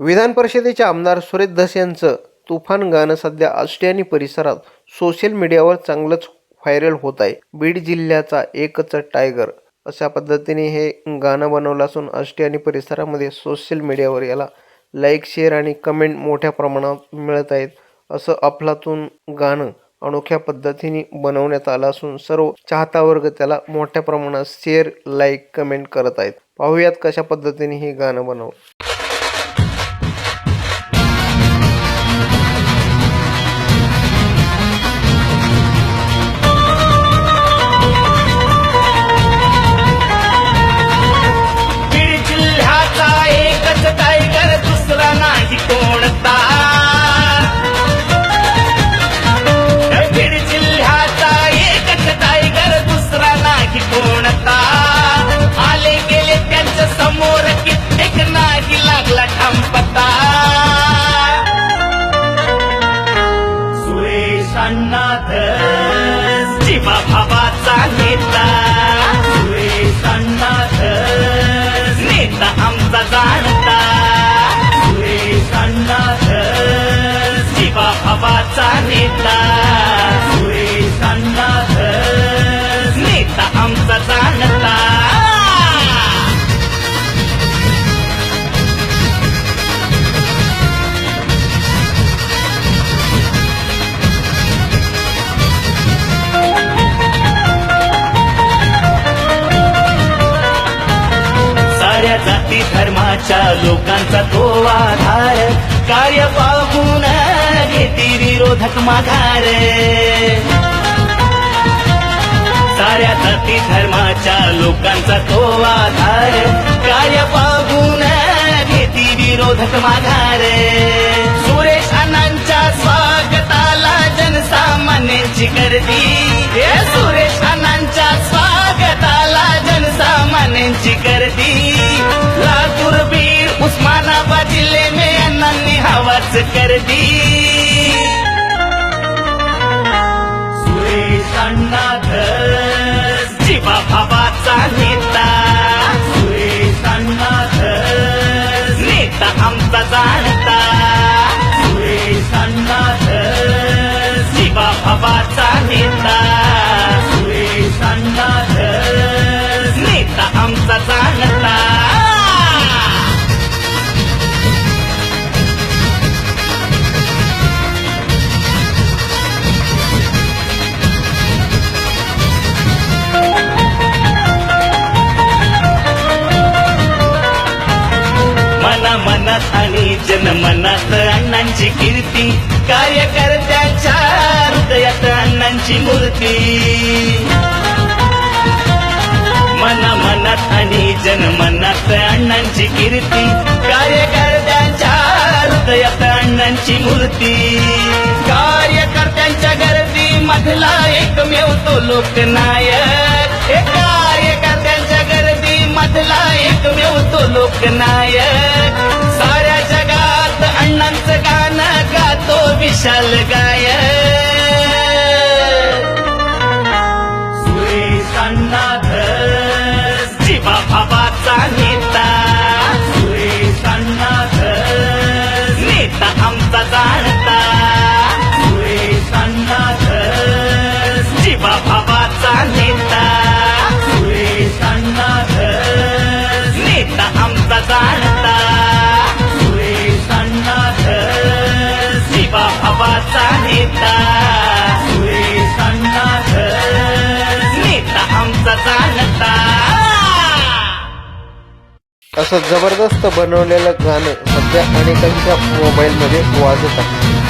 विधान परिषदेचे आमदार सुरेश धस यांचं तुफान गाणं सध्या आष्टी आणि परिसरात सोशल मीडियावर चांगलंच व्हायरल होत आहे. बीड जिल्ह्याचा एकच टायगर अशा पद्धतीने हे गाणं बनवलं असून आष्टी आणि परिसरामध्ये सोशल मीडियावर याला लाईक शेअर आणि कमेंट मोठ्या प्रमाणात मिळत आहेत. असं अफलातून गाणं अनोख्या पद्धतीने बनवण्यात आलं असून सर्व चाहता वर्ग त्याला मोठ्या प्रमाणात शेअर लाईक कमेंट करत आहेत. पाहूयात कशा पद्धतीने हे गाणं बनवलं. सुरेश शिवा जीवा भावाचा नेता. सुरेश अण्णाध नेता आमचा धर्माच्या लोकांचा तो आधार. कार्य पाहून घेती विरोधक माघार. साऱ्या जाती धर्माच्या लोकांचा तो आधार. कार्य पाहून घेती विरोधक माघार. सुरेश अण्णांच्या स्वागताला जनसामान्यांची गर्दी. हे सुरेश अण्णांच्या स्वागताला जनसामान्यांची गर्दी. उस्मानाबाद जिल्हे में अण्णांनी हवाच कर दी मना मनात आणि जनमनात अण्णांची कीर्ती. कार्यकर्त्याच्या हृदयात अण्णांची मूर्ती. मना मनात आणि जनमनात अण्णांची कीर्ती. कार्यकर्त्यांच्या हृदयात अण्णांची मूर्ती. कार्यकर्त्यांच्या गर्दी मधला एकमेव तो लोकनायक. कार्यकर्त्यांच्या गर्दी मधला एकमेव तो लोकनायक. भावाचा असं जबरदस्त बनवलेलं गाणं सध्या अनेकांच्या मोबाईलमध्ये वाजत आहे.